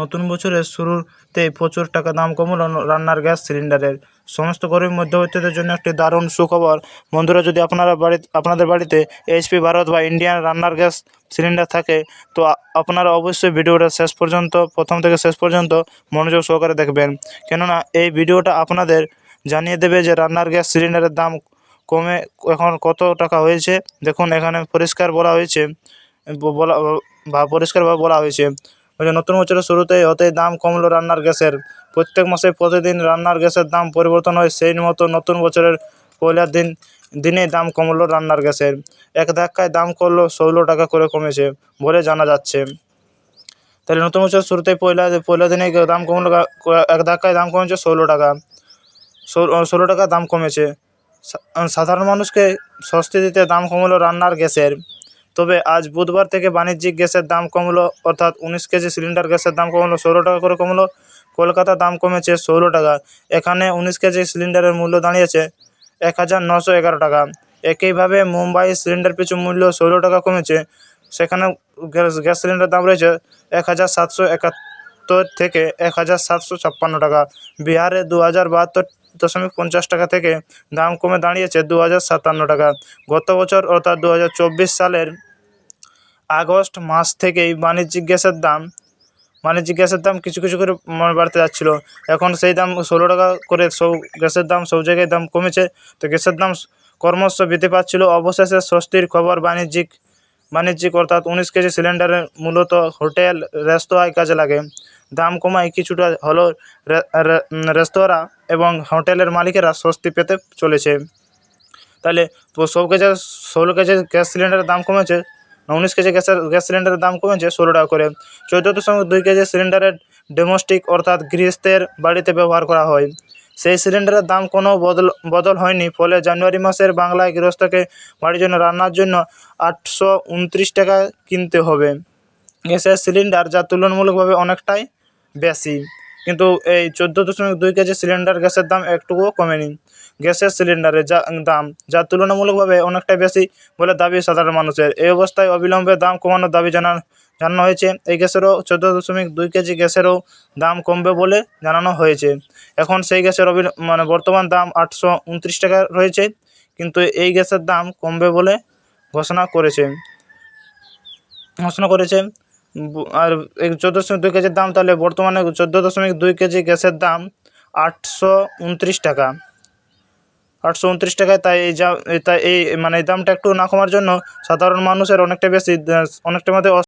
নতুন বছরের শুরুতে প্রচুর টাকা দাম কমলো রান্নার গ্যাস সিলিন্ডারের। সমস্ত গরিব মধ্যবিত্তদের জন্য একটি দারুণ সুখবর। বন্ধুরা, যদি আপনারা বাড়ি আপনাদের বাড়িতে এইচপি ভারত বা ইন্ডিয়ান রান্নার গ্যাস সিলিন্ডার থাকে, তো আপনারা অবশ্যই ভিডিওটা শেষ পর্যন্ত, প্রথম থেকে শেষ পর্যন্ত মনোযোগ সহকারে দেখবেন। কেননা, এই ভিডিওটা আপনাদের জানিয়ে দেবে যে রান্নার গ্যাস সিলিন্ডারের দাম কমে এখন কত টাকা হয়েছে। দেখুন, এখানে পরিষ্কার বলা হয়েছে বলা বা পরিষ্কারভাবে বলা হয়েছে। নতুন বছরের শুরুতেই হতেই দাম কমলো রান্নার গ্যাসের। প্রত্যেক মাসে প্রতিদিন রান্নার গ্যাসের দাম পরিবর্তন হয়, সেই মতো নতুন বছরের পয়লার দিন, দিনেই দাম কমলো রান্নার গ্যাসের। এক ধাক্কায় দাম করল ষোলো টাকা করে কমেছে বলে জানা যাচ্ছে। তাহলে নতুন বছরের শুরুতে পয়লা পয়লা দিনে দাম কমলো এক ধাক্কায় দাম কমেছে ষোলো টাকা। ষোলো টাকা দাম কমেছে। সাধারণ মানুষকে স্বস্তি দিতে দাম কমলো রান্নার গ্যাসের। তবে আজ বুধবার থেকে বাণিজ্যিক গ্যাসের দাম কমলো, অর্থাৎ উনিশ কেজি সিলিন্ডার গ্যাসের দাম কমলো, ষোলো টাকা করে কমলো। কলকাতা দাম কমেছে ষোলো টাকা। এখানে উনিশ কেজি সিলিন্ডারের মূল্য দাঁড়িয়েছে এক হাজার নশো এগারো টাকা। একইভাবে মুম্বাই সিলিন্ডার পিছু মূল্য ষোলো টাকা কমেছে। সেখানে গ্যাস গ্যাস সিলিন্ডার দাম রয়েছে এক হাজার সাতশো একাত্তর থেকে এক হাজার সাতশো ছাপ্পান্ন টাকা। বিহারে দু হাজার বাহাত্তর দশমিক পঞ্চাশ টাকা থেকে দাম কমে দাঁড়িয়েছে দু হাজার সাতান্ন টাকা। গত বছর অর্থাৎ দু হাজার চব্বিশ সালের আগস্ট মাস থেকেই বাণিজ্যিক গ্যাসের দাম, বাণিজ্যিক গ্যাসের দাম কিছু কিছু করে মানে বাড়তে যাচ্ছিল। এখন সেই দাম ষোলো টাকা করে সব গ্যাসের দাম সব জায়গায় দাম কমেছে। তো গ্যাসের দাম ক্রমশ বৃদ্ধি পাচ্ছিল। অবশেষে স্বস্তির খবর বাণিজ্যিক বাণিজ্যিক অর্থাৎ উনিশ কেজি সিলিন্ডারে মূলত হোটেল, রেস্তোরাঁয় কাজে লাগে। দাম কমায় কিছুটা রে- রেস্তোরাঁ এবং হোটেলের মালিকেরা স্বস্তি পেতে চলেছে। তাহলে সব কেজি ষোলো কেজি গ্যাস সিলিন্ডারের দাম কমেছে, উনিশ কেজি গ্যাসের গ্যাস সিলিন্ডারের দাম কমেছে ষোলো টাকা করে। চোদ্দ দশমিক দুই কেজি সিলিন্ডারের ডোমেস্টিক অর্থাৎ গৃহস্থের বাড়িতে ব্যবহার করা হয়। সেই সিলিন্ডারের দাম কোনো বদল বদল হয়নি, ফলে জানুয়ারি মাসের বাংলায় গৃহস্থকে বাড়ির জন্য রান্নার জন্য আটশো উনত্রিশ টাকা কিনতে হবে। গ্যাসের সিলিন্ডার যা তুলনামূলকভাবে অনেকটাই বেশি। কিন্তু এই চোদ্দ দশমিক দুই কেজি সিলিন্ডার গ্যাসের দাম একটুকুও কমেনি। গ্যাসের সিলিন্ডারের যা দাম, যা তুলনামূলকভাবে অনেকটাই বেশি বলে দাবি সাধারণ মানুষের। এই অবস্থায় অবিলম্বে দাম কমানোর দাবি জানান জানানো হয়েছে। এই গ্যাসেরও চোদ্দ দশমিক দুই কেজি গ্যাসেরও দাম কমবে বলে জানানো হয়েছে। এখন সেই গ্যাসের অবিল মানে বর্তমান দাম আটশো উনত্রিশ টাকা রয়েছে, কিন্তু এই গ্যাসের দাম কমবে বলে ঘোষণা করেছে। ঘোষণা করেছে আর চোদ্দ দশমিক দুই কেজির দাম তাহলে বর্তমানে চোদ্দ দশমিক দুই কেজি গ্যাসের দাম আটশো উনত্রিশ টাকা। আটশো উনত্রিশ টাকায় তাই এই যা, তাই এই মানে দামটা একটু না কমার জন্য সাধারণ মানুষের অনেকটা বেশি, অনেকটা মধ্যে